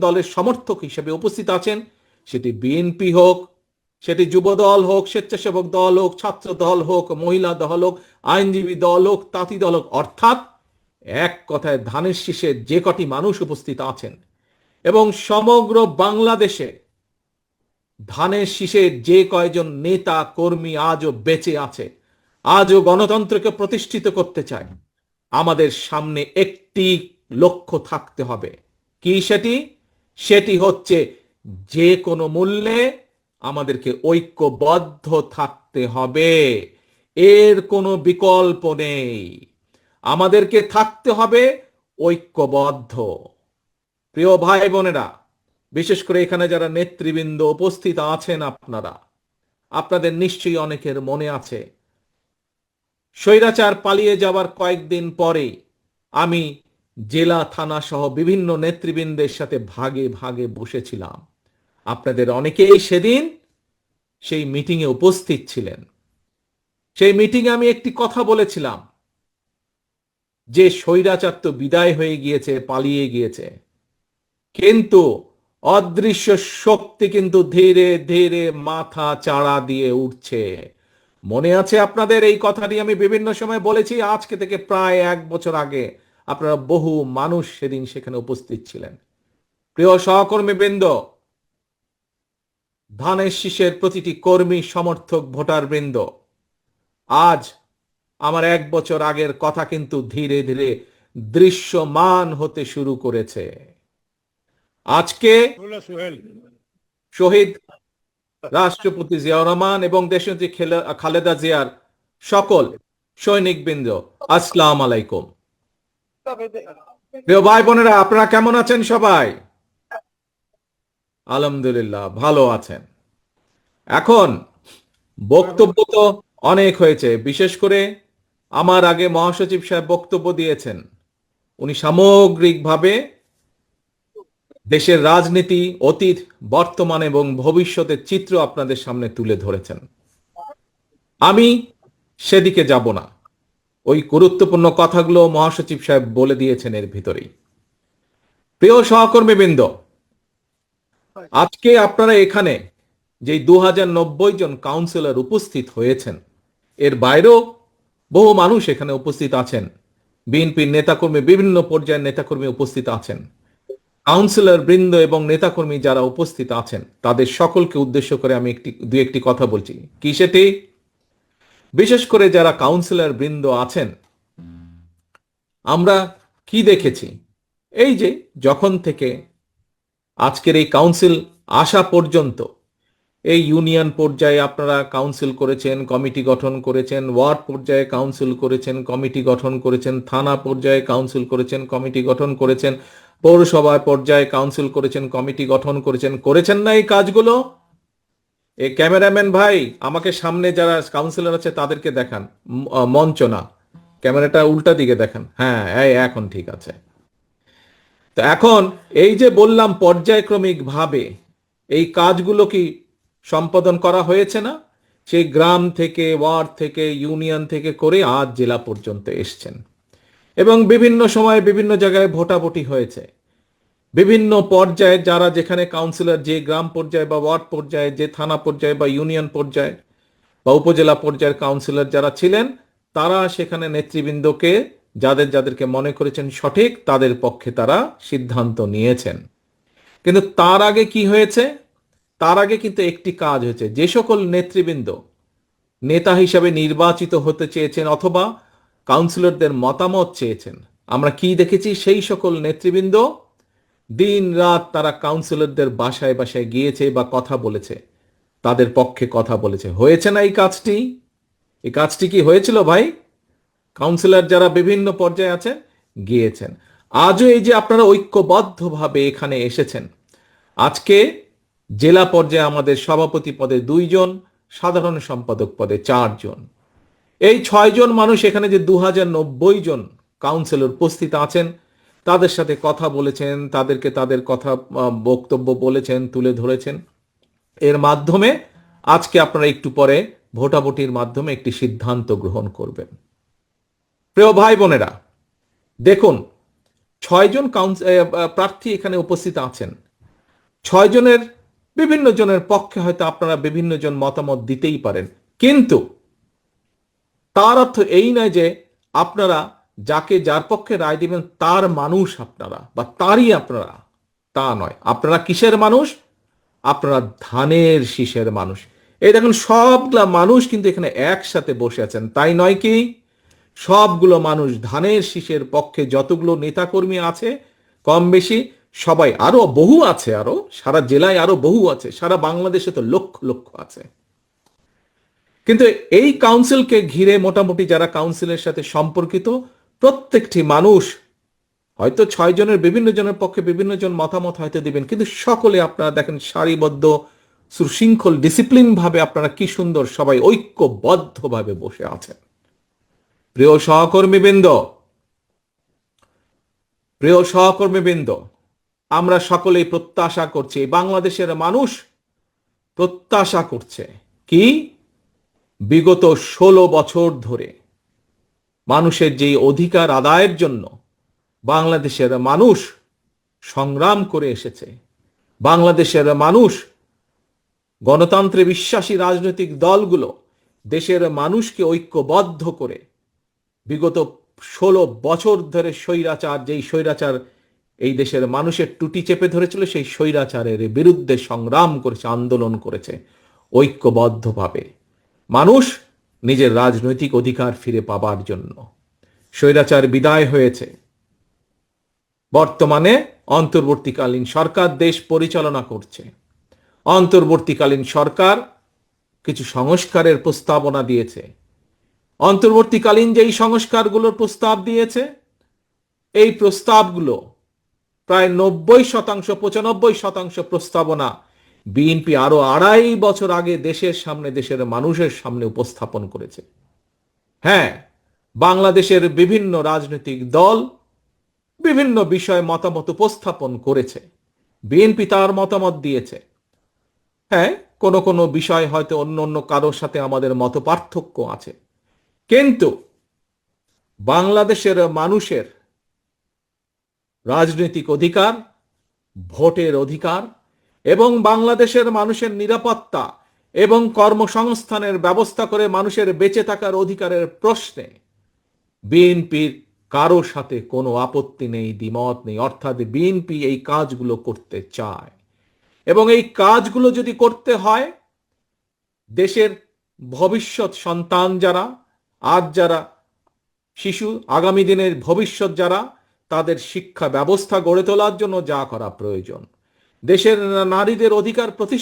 দলের সমর্থক হিসেবে উপস্থিত আছেন? সেটি বিএনপি হোক, সেটি যুব দল হোক, স্বেচ্ছাসেবক দল হোক, ছাত্র দল হোক, মহিলা দল হোক, আইনজীবী দল হোক, তাঁতি দল হোক, অর্থাৎ এক কথায় ধানের শীষে যে কটি মানুষ উপস্থিত আছেন এবং সমগ্র বাংলাদেশে ধানের শীষে যে কয়জন নেতা, কর্মী আজও বেঁচে আছে, আজও গণতন্ত্রকে প্রতিষ্ঠিত করতে চায় আমাদের সামনে একটি লক্ষ্য থাকতে হবে। কি সেটি? সেটি হচ্ছে যে কোনো মূল্যে আমাদেরকে ঐক্যবদ্ধ থাকতে হবে। এর কোনো বিকল্প নেই। আমাদেরকে থাকতে হবে ঐক্যবদ্ধ। প্রিয় ভাই বোনেরা বিশেষ করে এখানে যারা নেতৃবৃন্দ উপস্থিত আছেন আপনারা, আপনাদের নিশ্চয়ই অনেকের মনে আছে স্বৈরাচার পালিয়ে যাওয়ার কয়েকদিন পরে আমি জেলা, থানা সহ বিভিন্ন নেতৃবৃন্দের সাথে ভাগে ভাগে বসেছিলাম। আপনাদের অনেকেই সেদিন সেই মিটিংয়ে উপস্থিত ছিলেন। সেই মিটিংয়ে আমি একটি কথা বলেছিলাম। যে স্বৈরাচার তো বিদায় হয়ে গিয়েছে, পালিয়ে গিয়েছে। কিন্তু অদৃশ্য শক্তি কিন্তু ধীরে ধীরে মাথা চাড়া দিয়ে উঠছে। মনে আছে আপনাদের এই কথাটি আমি বিভিন্ন সময় বলেছি? আজকে থেকে প্রায় এক বছর আগে আপনারা বহু মানুষ সেদিন সেখানে উপস্থিত ছিলেন। প্রিয় সহকর্মী বৃন্দ ধানের শীষের প্রতিটি কর্মী সমর্থক ভোটার বৃন্দ আজ আমার এক বছর আগের কথা কিন্তু ধীরে ধীরে দৃশ্যমান হতে শুরু করেছে। আজকে শহীদ রাষ্ট্রপতি জিয়াউর রহমান এবং দেশনেত্রী খেলে- খালেদা জিয়ার সকল সৈনিক বৃন্দ আসসালাম আলাইকুম। প্রিয় ভাই বোনেরা আপনারা কেমন আছেন সবাই? আলহামদুলিল্লাহ, ভালো আছেন। এখন বক্তব্য তো অনেক হয়েছে, বিশেষ করে আমার আগে মহাসচিব সাহেব বক্তব্য দিয়েছেন। উনি সামগ্রিকভাবে দেশের রাজনীতি, অতীত, বর্তমান এবং ভবিষ্যতের চিত্র আপনাদের সামনে তুলে ধরেছেন। আমি সেদিকে যাব না। ওই গুরুত্বপূর্ণ কথাগুলো মহাসচিব সাহেব বলে দিয়েছেন এর ভিতরেই। প্রিয় সহকর্মীবৃন্দ, আজকে আপনারা এখানে যে দু হাজার নব্বই জন কাউন্সিলর উপস্থিত হয়েছেন, এর বাইরেও বহু মানুষ এখানে উপস্থিত আছেন। বিএনপির নেতাকর্মী, বিভিন্ন পর্যায়ের নেতাকর্মী উপস্থিত আছেন। কাউন্সিলর বৃন্দ এবং নেতাকর্মী যারা উপস্থিত আছেন, তাদের সকলকে উদ্দেশ্য করে আমি একটি, দু একটি কথা বলছি। কি সেটি? বিশেষ করে যারা কাউন্সিলর বৃন্দ আছেন, আমরা কি দেখেছি? এই যে যখন থেকে আজকের এই কাউন্সিল আসা পর্যন্ত, এই ইউনিয়ন পর্যায়ে আপনারা কাউন্সিল করেছেন, কমিটি গঠন করেছেন, ওয়ার্ড পর্যায়ে কাউন্সিল করেছেন, কমিটি গঠন করেছেন, থানা পর্যায়ে কাউন্সিল করেছেন, কমিটি গঠন করেছেন পৌরসভা পর্যায়ে কাউন্সিল করেছেন কমিটি গঠন করেছেন করেছেন না এই কাজগুলো? এই ক্যামেরাম্যান ভাই, আমাকে সামনে যারা কাউন্সিলর আছে তাদেরকে দেখান মঞ্চ না, ক্যামেরাটা উল্টা দিকে দেখান। হ্যাঁ এই এখন ঠিক আছে। তো এখন এই যে বললাম পর্যায়ক্রমিক ভাবে, এই কাজগুলো কি সম্পাদন করা হয়েছে না? সেই গ্রাম থেকে, ওয়ার্ড থেকে, ইউনিয়ন থেকে করে আজ জেলা পর্যন্ত এসছেন। এবং বিভিন্ন সময়ে বিভিন্ন জায়গায় ভোটাভুটি হয়েছে। বিভিন্ন পর্যায়ে যারা যেখানে কাউন্সিলর যে গ্রাম পর্যায়ে বা ওয়ার্ড পর্যায়ে, যে থানা পর্যায়ে বা ইউনিয়ন পর্যায়ে বা উপজেলা পর্যায়ের কাউন্সিলর যারা ছিলেন, তারা সেখানে নেতৃবৃন্দকে, যাদের যাদেরকে মনে করেছেন সঠিক, তাদের পক্ষে তারা সিদ্ধান্ত নিয়েছেন। কিন্তু তার আগে কি হয়েছে? তার আগে কিন্তু একটি কাজ হয়েছে। যে সকল নেতৃবৃন্দ নেতা হিসাবে নির্বাচিত হতে চেয়েছেন অথবা কাউন্সিলরদের মতামত চেয়েছেন। আমরা কি দেখেছি? সেই সকল নেতৃবৃন্দ দিন রাত তারা কাউন্সিলরদের বাসায় বাসায় গিয়েছে বা কথা বলেছে। তাদের পক্ষে কথা বলেছে। হয়েছে না এই কাজটি? এই কাজটি কি হয়েছিল ভাই? কাউন্সিলর যারা বিভিন্ন পর্যায়ে আছেন, গিয়েছেন। আজও এই যে আপনারা ঐক্যবদ্ধভাবে এখানে এসেছেন। আজকে জেলা পর্যায়ে আমাদের সভাপতি পদে দুইজন, সাধারণ সম্পাদক পদে চারজন। এই ছয়জন মানুষ এখানে যে দু জন কাউন্সিলর উপস্থিত আছেন, তাদের সাথে কথা বলেছেন, তাদেরকে তাদের কথা বক্তব্য বলেছেন, তুলে ধরেছেন। এর মাধ্যমে আজকে আপনারা একটু পরে ভোটাভুটির মাধ্যমে একটি সিদ্ধান্ত গ্রহণ করবেন। প্রিয় ভাই বোনেরা, দেখুন, ছয়জন প্রার্থী এখানে উপস্থিত আছেন। ছয় জনের বিভিন্ন জনের পক্ষে হয়তো আপনারা বিভিন্ন জন মতামত দিতেই পারেন। কিন্তু তার অর্থ এই নয় যে আপনারা যাকে যার পক্ষে রায় দিবেন, তার মানুষ আপনারা বা তারই আপনারা। তা নয়। আপনারা কিসের মানুষ? আপনারা ধানের শীষের মানুষ। এই দেখুন, সবগুলা মানুষ কিন্তু এখানে একসাথে বসে আছেন। তাই নয় কি? সবগুলো মানুষ ধানের শীষের পক্ষে যতগুলো নেতাকর্মী আছে, কম বেশি সবাই আরও বহু আছে আরও, সারা জেলায় আরও বহু আছে, সারা বাংলাদেশে তো লক্ষ লক্ষ আছে। কিন্তু এই কাউন্সিলকে ঘিরে মোটামুটি যারা কাউন্সিলের সাথে সম্পর্কিত, প্রত্যেকটি মানুষ হয়তো ছয় জনের, বিভিন্ন জনের পক্ষে বিভিন্ন জন মতামত হয়তো দিবেন, কিন্তু সকলে আপনারা দেখেন সারিবদ্ধ, সুশৃঙ্খল ডিসিপ্লিন ভাবে আপনারা কি সুন্দর সবাই ঐক্যবদ্ধভাবে বসে আছেন। প্রিয় সহকর্মীবৃন্দ প্রিয় সহকর্মীবৃন্দ, আমরা সকলেই প্রত্যাশা করছি, বাংলাদেশের মানুষ প্রত্যাশা করছে। কি? বিগত ষোলো বছর ধরে মানুষের যেই অধিকার আদায়ের জন্য বাংলাদেশের মানুষ সংগ্রাম করে এসেছে, বাংলাদেশের মানুষ গণতন্ত্রে বিশ্বাসী রাজনৈতিক দলগুলো দেশের মানুষকে ঐক্যবদ্ধ করে বিগত ষোলো বছর ধরে স্বৈরাচার, যেই স্বৈরাচার এই দেশের মানুষের টুটি চেপে ধরেছিল, সেই স্বৈরাচারের বিরুদ্ধে সংগ্রাম করেছে, আন্দোলন করেছে ঐক্যবদ্ধভাবে। মানুষ নিজের রাজনৈতিক অধিকার ফিরে পাবার জন্য। স্বৈরাচার বিদায় হয়েছে। বর্তমানে অন্তর্বর্তীকালীন সরকার দেশ পরিচালনা করছে। অন্তর্বর্তীকালীন সরকার কিছু সংস্কারের প্রস্তাবনা দিয়েছে। অন্তর্বর্তীকালীন যেই সংস্কারগুলোর প্রস্তাব দিয়েছে, এই প্রস্তাবগুলো প্রায় নব্বই শতাংশ, পঁচানব্বই শতাংশ প্রস্তাবনা বিএনপি আরও আড়াই বছর আগে দেশের সামনে দেশের মানুষের সামনে উপস্থাপন করেছে। হ্যাঁ বাংলাদেশের বিভিন্ন রাজনৈতিক দল বিভিন্ন বিষয়ে মতামত উপস্থাপন করেছে। বিএনপি তার মতামত দিয়েছে। হ্যাঁ কোনো কোনো বিষয় হয়তো অন্য অন্য কারোর সাথে আমাদের মত পার্থক্য আছে। কিন্তু বাংলাদেশের মানুষের রাজনৈতিক অধিকার, ভোটের অধিকার এবং বাংলাদেশের মানুষের নিরাপত্তা এবং কর্মসংস্থানের ব্যবস্থা করে মানুষের বেঁচে থাকার অধিকারের প্রশ্নে বিএনপির কারও সাথে কোনো আপত্তি নেই, দ্বিমত নেই। অর্থাৎ বিএনপি এই কাজগুলো করতে চায়। এবং এই কাজগুলো যদি করতে হয়, দেশের ভবিষ্যৎ সন্তান যারা, আজ যারা, শিশু, আগামী দিনের ভবিষ্যৎ যারা, তাদের শিক্ষা ব্যবস্থা গড়ে তোলার জন্য যা করা প্রয়োজন। দেশের নারীদের অধিকার প্রতিষ্ঠা